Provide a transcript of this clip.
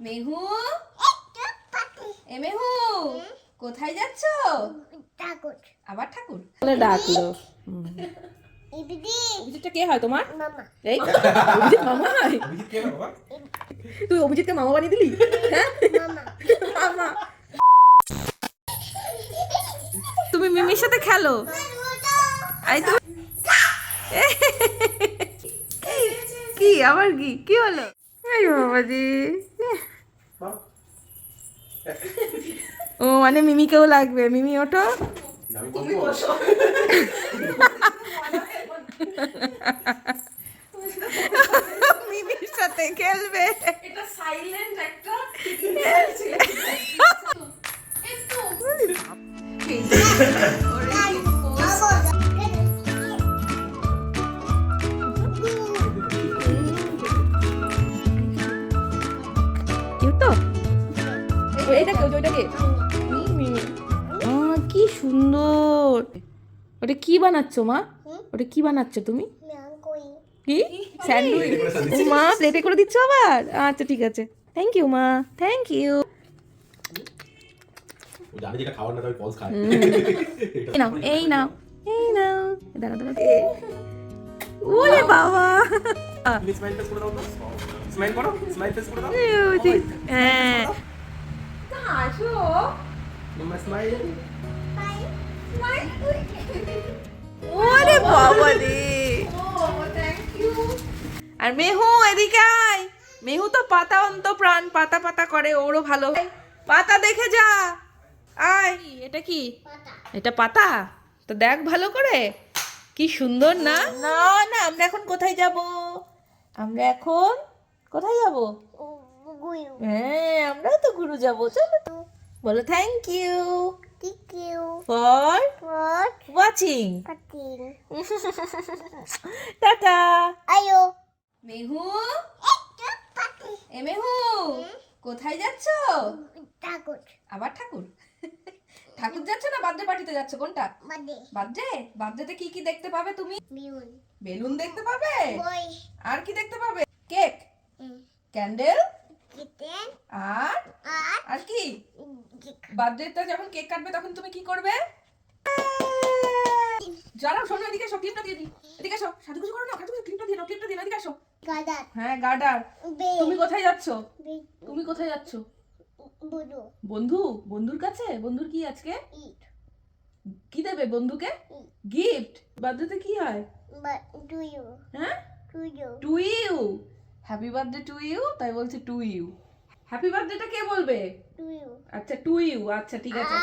মেহু? এ মেহু কোথায় যাচ্ছ? ঠাকুর। আবার ঠাকুর? ডাকলো। ইবিদি অভিজিৎটা কে হয় তোমার? এই অভিজিৎ মামা হয়? অভিজিৎ কে বাবা? তুই অভিজিৎকে মামা বানিয়ে দিলি? হ্যাঁ? মামা। মামা। তুমি মিমির সাথে খেলো? আই তো কি আবার কি? কি হলো? এই বাবাজি ও মানে মিমিকেও লাগবে। মিমি ওঠো। মিমির সাথে খেলবে। এটা সাইলেন্ট একটা তো? এটা কেউ ওইটা কে? সুন্দর। ওটা কি বানাচ্ছো মা? ওটা কি বানাচ্ছো তুমি? কি? স্যান্ডউইচ। মা প্লেটে করে দিচ্ছ আবার? আচ্ছা ঠিক আছে। থ্যাংক ইউ মা। থ্যাংক ইউ এই নাও এই নাও দাঁড়া দাঁড়া ওরে বাবা। হ্যাঁ। ওরে বাবা রে ইউ আর মেহু এদিকে আয়। মেহু তো পাতা অন্ত প্রাণ পাতা পাতা করে ওরও ভালো। পাতা দেখে যা। আয়। এটা কি? এটা পাতা? তো দেখ ভালো করে। কি সুন্দর না। না না আমরা এখন কোথায় যাব? আমরা এখন কোথায় যাব? হ্যাঁ আমরাও তো গুরু যাব চলো। তো বলো thank you TQ for for watching putting tata. আয়ো। মেহু? এ মেহু কোথায় যাচ্ছ? ঠাকুর। আবার ঠাকুর? ঠাকুর যাচ্ছে না বার্থডে পার্টিতে যাচ্ছে? কোনটা? বার্থডে বার্থডেতে কি কি দেখতে পাবে তুমি? বিউন বেলুন দেখতে পাবে? বই। আর কি দেখতে পাবে? কেক? ক্যান্ডেল? আর? আর? কি? জিক বার্থডেতে যখন কেক কাটবে তখন তুমি কি করবে? যারা শোনো এদিকে এসো ক্লিপটা দিয়ে দিই। এদিকে এসো সাধু কিছু করো না সাধু ক্লিপটা দিয়ে নাও ক্লিপটা দিয়ে নাও, এদিকে এসো। গাদার। হ্যাঁ গার্ডার তুমি কোথায় যাচ্ছ? তুমি কোথায় যাচ্ছ? বুদু বন্ধু? বন্ধুর কাছে? বন্ধুর কি আজকে? কি দেবে বন্ধুকে? গিফট বার্থডেতে কি হয়? টু ইউ হ্যাঁ? To you happy birthday to you তাই বলছি টু ইউ হ্যাপি বার্থডেটা কে বলবে? আচ্ছা টু ইউ আচ্ছা ঠিক আছে।